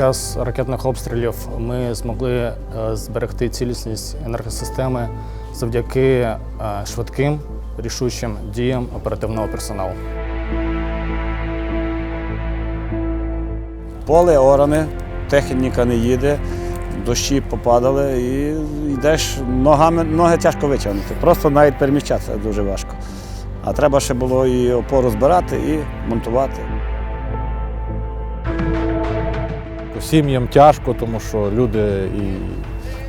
час ракетних обстрілів ми змогли е, зберегти цілісність енергосистеми завдяки е, швидким рішучим діям оперативного персоналу. Поле оране, техніка не їде, дощі попадали і йдеш ногами, ноги тяжко витягнути. Просто навіть переміщатися дуже важко. А треба ще було і опору збирати, і монтувати. Сім'ям тяжко, тому що люди і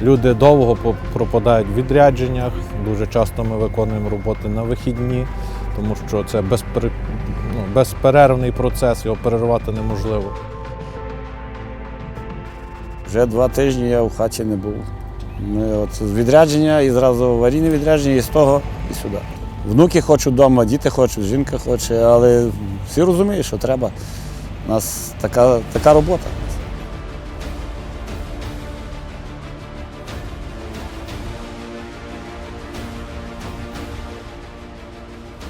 люди довго пропадають в відрядженнях. Дуже часто ми виконуємо роботи на вихідні, тому що це безпер... ну, безперервний процес, його перервати неможливо. Вже два тижні я в хаті не був. Ми от з відрядження і зразу аварійне відрядження, і з того, і сюди. Внуки хочуть вдома, діти хочуть, жінка хоче, але всі розуміють, що треба. У нас така, така робота.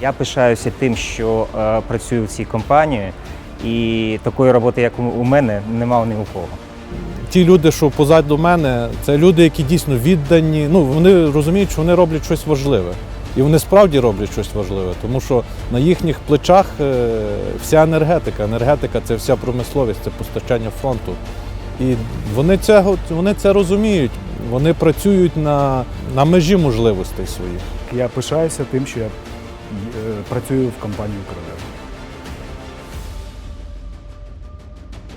Я пишаюся тим, що е, працюю в цій компанії, і такої роботи, як у- мене, нема ні у кого. Ті люди, що позаду мене, це люди, які дійсно віддані. Ну, вони розуміють, що вони роблять щось важливе. І вони справді роблять щось важливе, тому що на їхніх плечах е, вся енергетика. Енергетика це вся промисловість, це постачання фронту. І вони це, вони це розуміють. Вони працюють на, на межі можливостей своїх. Я пишаюся тим, що я працюю в компанії «Укренерго».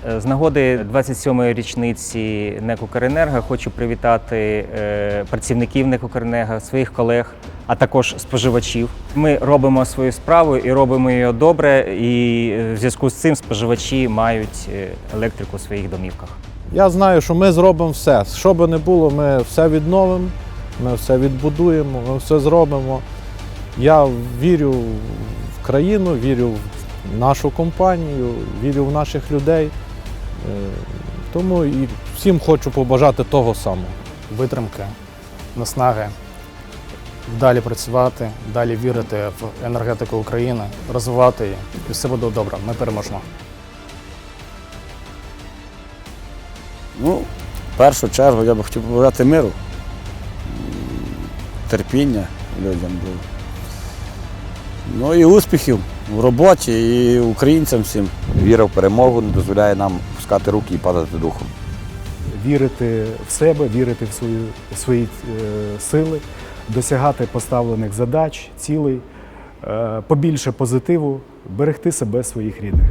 Е, З нагоди 27-ї річниці НЕК «Укренерго» хочу привітати е, працівників НЕК «Укренерго», своїх колег, а також споживачів. Ми робимо свою справу і робимо її добре, і е, в зв'язку з цим споживачі мають е, електрику у своїх домівках. Я знаю, що ми зробимо все. Що би не було, ми все відновимо, ми все відбудуємо, ми все зробимо. Я вірю в країну, вірю в нашу компанію, вірю в наших людей. Е, Тому і всім хочу побажати того самого. Витримки, наснаги, далі працювати, далі вірити в енергетику України, розвивати її, і все буде добре. Ми переможемо. Ну, в першу чергу я би хотів побажати миру, терпіння людям було. Ну і успіхів в роботі і українцям всім. Віра в перемогу не дозволяє нам пускати руки і падати духом. Вірити в себе, вірити в свої, свої е, сили, досягати поставлених задач, цілей, е, побільше позитиву, берегти себе, своїх рідних.